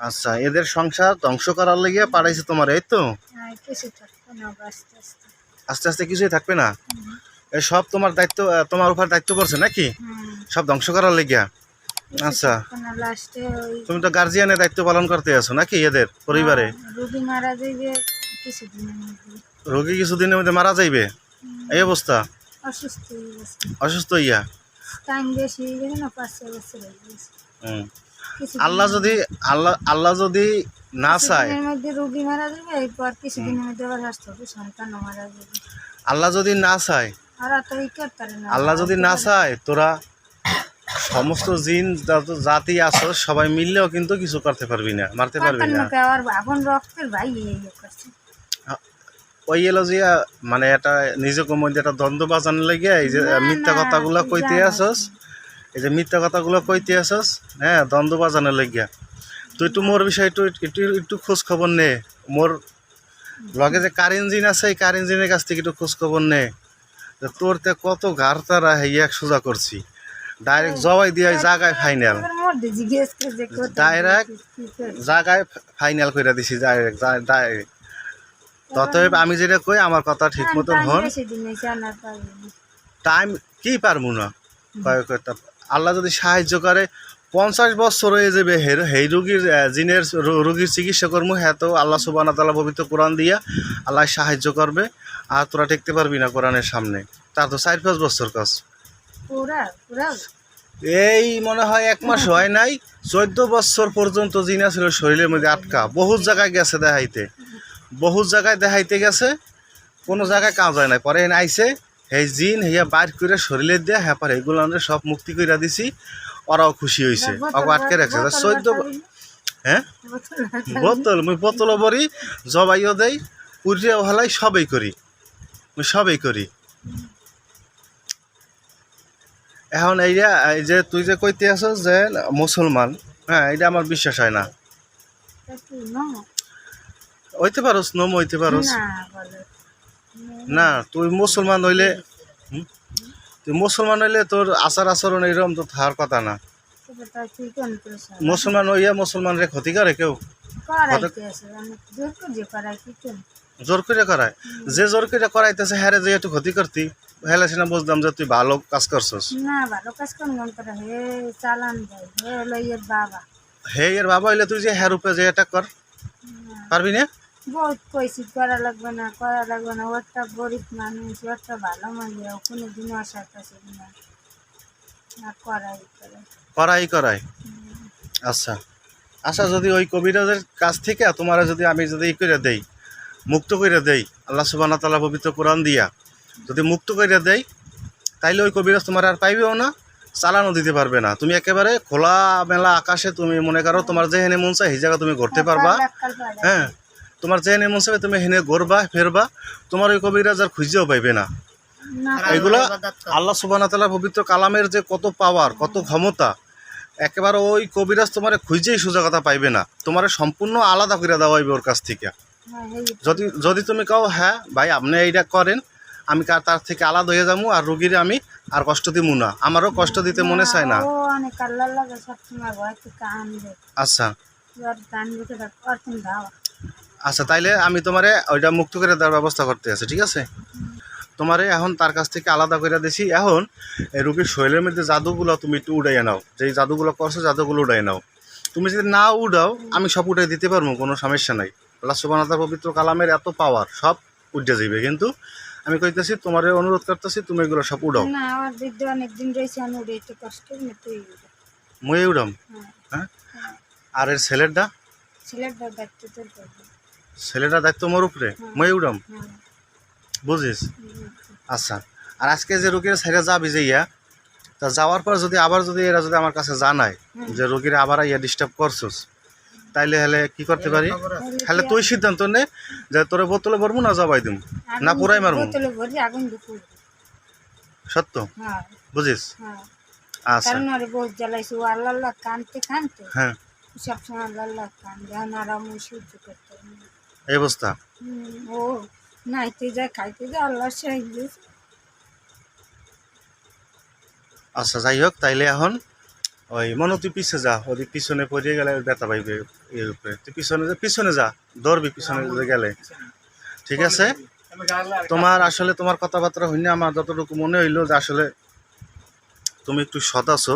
আচ্ছা এদের সংসার ধ্বংস করার লেগে পাড়াইছে তোমার এই তো? বা আস্তে আস্তে। কিছুই থাকবে না? এই সব তোমার দায়িত্ব তোমার উপর দায়িত্ব পড়ছে নাকি? সব ধ্বংস করার লেগিয়া আচ্ছা। তুমি তো গার্জিয়ানের দায়িত্ব পালন করতে আছো নাকি এদের পরিবারে? রুগী মারা যাইবে মধ্যে। রোগী কিছুদিনের মধ্যে মারা যাইবে? এই অবস্থা? অসুস্থ হয়ে অসুস্থ ইয়া টাইম বেশি না পাঁচ ছয় বছর হুম। আল্লাহ যদি আল্লাহ আল্লাহ যদি না চায়। মধ্যে রুগী মারা যাবে এরপর কিছুদিনের মধ্যে আবার হাসতে সন্তান মারা যাবে। আল্লাহ যদি না চায় আল্লাহ যদি না চায় তোরা সমস্ত জিন যত জাতি আছো সবাই মিললেও কিন্তু কিছু করতে পারবি না মারতে পারবি না। ওই এলো যে মানে এটা নিজেকে মধ্যে একটা দ্বন্দ্ব বাজানোর লেগে এই যে মিথ্যা কথাগুলো কইতে আসস এই যে মিথ্যা কথাগুলো কইতে আসস হ্যাঁ দ্বন্দ্ব বাজানোর লেগিয়া। তুই একটু মোর বিষয়ে একটু একটু একটু খোঁজ খবর নে। মোর লগে যে কার ইঞ্জিন আছে এই কার ইঞ্জিনের কাছ থেকে একটু খোঁজ খবর নে। যে তোর তে কত ঘার তারা হেয়া সোজা করছি। ডাইরেক্ট জবাই দিয়ে জায়গায় ফাইনাল করে। জায়গায় ফাইনাল করে দিছি ডাইরেক্ট ডাইরেক্ট ততএব আমি যেটা কই আমার কথা ঠিক মতন হন। টাইম কি পারব না? কয় কয়টা আল্লাহ যদি সাহায্য করে পঞ্চাশ বছর হয়ে যাবে হের সেই রুগীর জিনের রুগীর চিকিৎসা কর্ম হ্যাঁ তো আল্লাহ সুবান তালা পবিত্র কোরআন দিয়া আল্লাহ সাহায্য করবে। আর তোরা টেকতে পারবি না কোরআনের সামনে। তার তো চার পাঁচ বছর কাজ। এই মনে হয় এক মাস হয় নাই চোদ্দ বছর পর্যন্ত জিনা ছিল শরীরের মধ্যে আটকা। বহুত জায়গায় গেছে দেখাইতে। বহুত জায়গায় দেখাইতে গেছে কোনো জায়গায় কাজ হয় নাই। পরে আইছে এই জিন হিয়া বাইর করে শরীরে দিয়ে হ্যাঁ পরে এগুলো আমরা সব মুক্তি করে দিছি। ওরাও খুশি হয়েছে ওকে আটকে রাখছে। তা চোদ্দ হ্যাঁ বোতল মুই বোতলও ভরি জবাইও দেই পুরিয়াও হালাই সবই করি। মুই সবই করি। এখন এইটা এই যে তুই যে কইতে আছো যে মুসলমান হ্যাঁ এটা আমার বিশ্বাস হয় না। হইতে পারোস নম হইতে পারোস। না তুই মুসলমান হইলে তুই মুসলমান হইলে তোর আচার আচরণ এরকম তো থাকার কথা না। মুসলমান হইয়া মুসলমানরে ক্ষতি করে কেউ? জোর করে করায়? যে জোর করে করাইতেছে হ্যাঁ রে যে একটু ক্ষতি করতি হেলে সিনা বুঝলাম যে তুই ভালো কাজ করছস। না ভালো কাজ মন করে হে চালান হে বাবা। হে এর বাবা হইলে তুই যে হ্যাঁ রূপে যে এটা কর। পারবি না? বহুত কইছি করা লাগবে না করা লাগবে না। ওরটা গরিব মানুষ ওরটা ভালো মানুষ কোনো দিন আশা কাছে না। না করাই করে। করাই করাই। আচ্ছা। আচ্ছা যদি ওই কবিরাজের কাছ থেকে তোমার যদি আমি যদি ই করে দেই মুক্ত করে দেই আল্লাহ সুবাহ তালা পবিত্র কোরআন দিয়া যদি মুক্ত করে দেই তাইলে ওই কবিরাজ তোমার আর পাইবেও না চালানো দিতে পারবে না। তুমি একেবারে খোলা মেলা আকাশে তুমি মনে করো তোমার যে হেনে মন চাই সেই জায়গা তুমি ঘুরতে পারবা। হ্যাঁ। তোমার যে হেনে মন চাবে তুমি হেনে ঘুরবা ফেরবা তোমার ওই কবিরাজ আর খুঁজেও পাইবে না। এগুলা আল্লাহ সুবাহ তাল্লাহ পবিত্র কালামের যে কত পাওয়ার কত ক্ষমতা একেবারে ওই কবিরাজ তোমার খুঁজেই সুযোগতা পাইবে না। তোমার সম্পূর্ণ আলাদা করে দেওয়া হইবে ওর কাছ থেকে। হ্যাঁ, যদি যদি তুমি কাও হ্যাঁ ভাই আপনি এইটা করেন আমি তার থেকে আলাদা হয়ে যাব আর রুগীর আমি আর কষ্ট দিব না। আমারও কষ্ট দিতে মনে চায় না। আচ্ছা। আচ্ছা তাইলে আমি তোমারে ওইটা মুক্ত করে দেওয়ার ব্যবস্থা করতে আছে ঠিক আছে? তোমারে এখন তার কাছ থেকে আলাদা করে দিছি। এখন এই রুগীর শরীরের মধ্যে জাদুগুলো তুমি একটু উড়াইয়া নাও। যেই জাদুগুলো করছ জাদুগুলো উড়াই নাও। তুমি যদি না উড়াও আমি সব উঠাই দিতে পারব কোনো সমস্যা নাই। আল্লাহ সুবানাতার পবিত্র কালামের এত পাওয়ার সব উঠে যাবে কিন্তু আমি কইতেছি তোমার অনুরোধ করতেছি তুমি এগুলো সব উড়াও। না আমার দিদি অনেকদিন রয়েছে আমি ওটা একটু কষ্ট তুই মই উড়াম? হ্যাঁ। হ্যাঁ? আর এর ছেলেরটা? তোর করবে ছেলেটা দায়িত্ব মোর উপরে মই উড়াম। বুঝিস? আচ্ছা আর আজকে যে রোগীর ছেড়ে যাবি যে ইয়া তা যাওয়ার পর যদি আবার যদি এরা যদি আমার কাছে জানায় যে রোগীর আবার ইয়া ডিস্টার্ব করছস তাইলে হলে কি করতে পারি? তাহলে তুই সিদ্ধান্ত নে যে তোরে বোতলে ভরবো না জবাই দিম না পুরাই মারবো বোতলে ভরি আগুন দুপুর। সত্য? হ্যাঁ। বুঝিস? হ্যাঁ। আচ্ছা। হ্যাঁ। সবসময় আল্লাহ আল্লাহ কান যেন আর আমি সহ্য করতে। এই অবস্থা? ও নাইতে যায় খাইতে যায় আল্লাহ সাহায্য আচ্ছা যাই হোক তাইলে এখন ওই মনে তুই পিছে যা ওদিক পিছনে পড়ে গেলে ব্যথা পাইবে এর উপরে। তুই পিছনে যা পিছনে যা ধরবি পিছনে গেলে। ঠিক আছে? তোমার আসলে তোমার কথাবার্তা হইনি আমার যতটুকু মনে হইল যে আসলে তুমি একটু সৎ আছো।